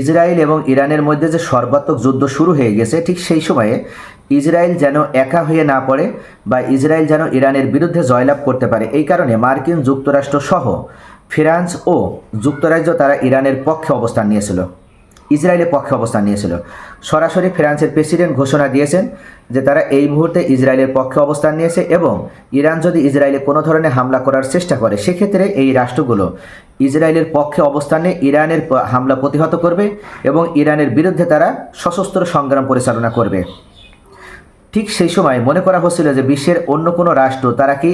Israel এবং ইরানের মধ্যে যে সর্বাত্মক যুদ্ধ শুরু হয়ে গেছে, ঠিক সেই সময়ে ইসরায়েল যেন একা হয়ে না পড়ে বা ইসরায়েল যেন ইরানের বিরুদ্ধে জয়লাভ করতে পারে। এই কারণে মার্কিন যুক্তরাষ্ট্র সহ ফ্রান্স ও যুক্তরাজ্য তারা ইরানের পক্ষে অবস্থান নিয়েছিল। ইসরায়েলের পক্ষে অবস্থান নিয়েছিল। সরাসরি ফ্রান্সের প্রেসিডেন্ট ঘোষণা দিয়েছেন যে তারা এই মুহূর্তে ইসরায়েলের পক্ষে অবস্থান নিয়েছে এবং ইরান যদি ইসরায়েলে কোনো ধরনের হামলা করার চেষ্টা করে, সেক্ষেত্রে এই রাষ্ট্রগুলো ইসরায়েলের পক্ষে অবস্থানে ইরানের হামলা প্রতিহত করবে এবং ইরানের বিরুদ্ধে তারা সশস্ত্র সংগ্রাম পরিচালনা করবে। ঠিক সেই সময় মনে করা হচ্ছিল যে বিশ্বের অন্য কোনো রাষ্ট্র তারা কি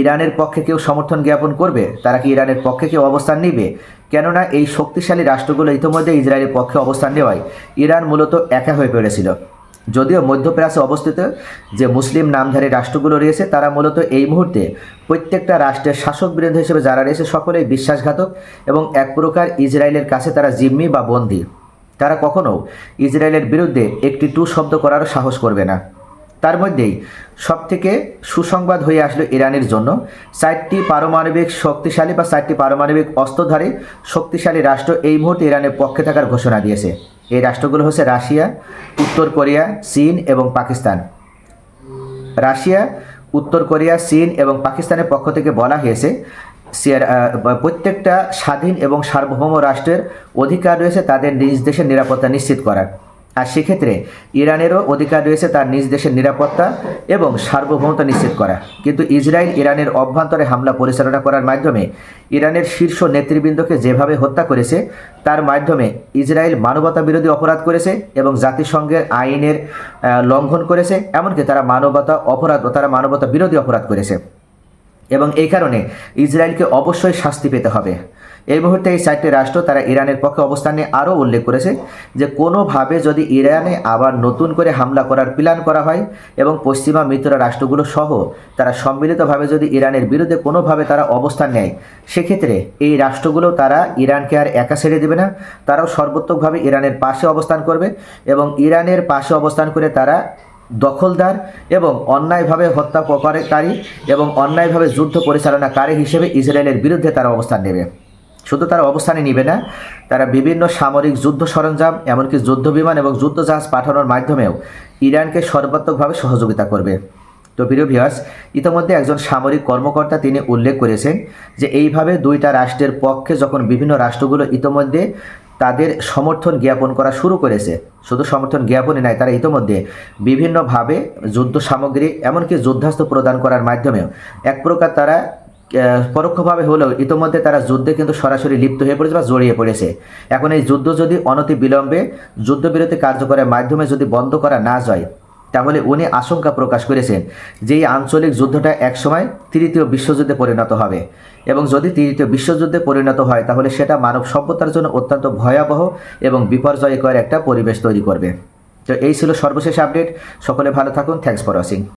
ইরানের পক্ষে কেউ সমর্থন জ্ঞাপন করবে? তারা কি ইরানের পক্ষে কেউ অবস্থান নিবে? কেননা এই শক্তিশালী রাষ্ট্রগুলো ইতিমধ্যে ইসরায়েলের পক্ষে অবস্থান নেওয়ায় ইরান মূলত একা হয়ে পড়েছিল। যদিও মধ্যপ্রাচ্যে অবস্থিত যে মুসলিম নামধারী রাষ্ট্রগুলো রয়েছে, তারা মূলত এই মুহূর্তে প্রত্যেকটা রাষ্ট্রের শাসক বিরোধী হিসেবে যারা রয়েছে সকলেই বিশ্বাসঘাতক এবং এক প্রকার ইসরায়েলের কাছে তারা জিম্মি বা বন্দী। তারা কখনও ইসরায়েলের বিরুদ্ধে একটি টু শব্দ করারও সাহস করবে না। তার মধ্যেই সবথেকে সুসংবাদ হয়ে আসলো ইরানের জন্য। চারটি পারমাণবিক শক্তিশালী বা চারটি পারমাণবিক অস্ত্রধারী শক্তিশালী রাষ্ট্র এই মুহূর্তে ইরানের পক্ষে থাকার ঘোষণা দিয়েছে। এই রাষ্ট্রগুলো হচ্ছে রাশিয়া, উত্তর কোরিয়া, চীন এবং পাকিস্তান। রাশিয়া, উত্তর কোরিয়া, চীন এবং পাকিস্তানের পক্ষ থেকে বলা হয়েছে প্রত্যেকটা স্বাধীন এবং সার্বভৌম রাষ্ট্রের অধিকার রয়েছে তাদের নিজ দেশের নিরাপত্তা নিশ্চিত করার। আর সেক্ষেত্রে ইরানেরও অধিকার রয়েছে তার নিজ দেশের নিরাপত্তা এবং সার্বভৌমতা নিশ্চিত করা। কিন্তু ইসরায়েল ইরানের অভ্যন্তরে হামলা পরিচালনা করার মাধ্যমে ইরানের শীর্ষ নেতৃবৃন্দকে যেভাবে হত্যা করেছে, তার মাধ্যমে ইসরায়েল মানবতা বিরোধী অপরাধ করেছে এবং জাতিসংঘের আইনের লঙ্ঘন করেছে, এমনকি তারা মানবতা অপরাধ তারা মানবতা বিরোধী অপরাধ করেছে। এবং এই কারণে ইসরায়েলকে অবশ্যই শাস্তি পেতে হবে। এই মুহূর্তে এই চারটি রাষ্ট্র তারা ইরানের পক্ষে অবস্থান নিয়ে আরও উল্লেখ করেছে যে কোনোভাবে যদি ইরানে আবার নতুন করে হামলা করার প্ল্যান করা হয় এবং পশ্চিমা মিত্র রাষ্ট্রগুলো সহ তারা সম্মিলিতভাবে যদি ইরানের বিরুদ্ধে কোনোভাবে তারা অবস্থান নেয়, সেক্ষেত্রে এই রাষ্ট্রগুলো তারা ইরানকে আর একা ছেড়ে দেবে না। তারাও সর্বোত্তকভাবে ইরানের পাশে অবস্থান করবে এবং ইরানের পাশে অবস্থান করে তারা দখলদার এবং অন্যায়ভাবে হত্যা প্রকারী এবং অন্যায়ভাবে যুদ্ধ পরিচালনাকারী হিসেবে ইসরায়েলের বিরুদ্ধে তারা অবস্থান নেবে। শুধু তারা অবস্থানে নিবে না, তারা বিভিন্ন সামরিক যুদ্ধ সরঞ্জাম, এমনকি যুদ্ধ বিমান এবং যুদ্ধ জাহাজ পাঠানোর মাধ্যমেও ইরানকে সর্বাত্মকভাবে সহযোগিতা করবে। তো প্রিয় ভিউয়ার্স ইতিমধ্যে একজন সামরিক কর্মকর্তা তিনি উল্লেখ করেছেন যে এইভাবে দুইটা রাষ্ট্রের পক্ষে যখন বিভিন্ন রাষ্ট্রগুলো ইতিমধ্যে তাদের সমর্থন জ্ঞাপন করা শুরু করেছে, শুধু সমর্থন জ্ঞাপনই নয় তারা ইতিমধ্যে বিভিন্নভাবে যুদ্ধ সামগ্রী, এমনকি যুদ্ধাস্ত্র প্রদান করার মাধ্যমেও এক প্রকার তারা পরোক্ষভাবে হলেও ইতিমধ্যে তারা যুদ্ধে কিন্তু সরাসরি লিপ্ত হয়ে পড়েছে বা জড়িয়ে পড়েছে। এখন এই যুদ্ধ যদি অনতি বিলম্বে যুদ্ধবিরতি কার্যকরের মাধ্যমে যদি বন্ধ করা না যায়, তাহলে উনি আশঙ্কা প্রকাশ করেছেন যে এই আঞ্চলিক যুদ্ধটা একসময় তৃতীয় বিশ্বযুদ্ধে পরিণত হবে। এবং যদি তৃতীয় বিশ্বযুদ্ধে পরিণত হয়, তাহলে সেটা মানব সভ্যতার জন্য অত্যন্ত ভয়াবহ এবং বিপর্যয়কর একটা পরিবেশ তৈরি করবে। তো এই ছিল সর্বশেষ আপডেট। সকলে ভালো থাকুন। Thanks for watching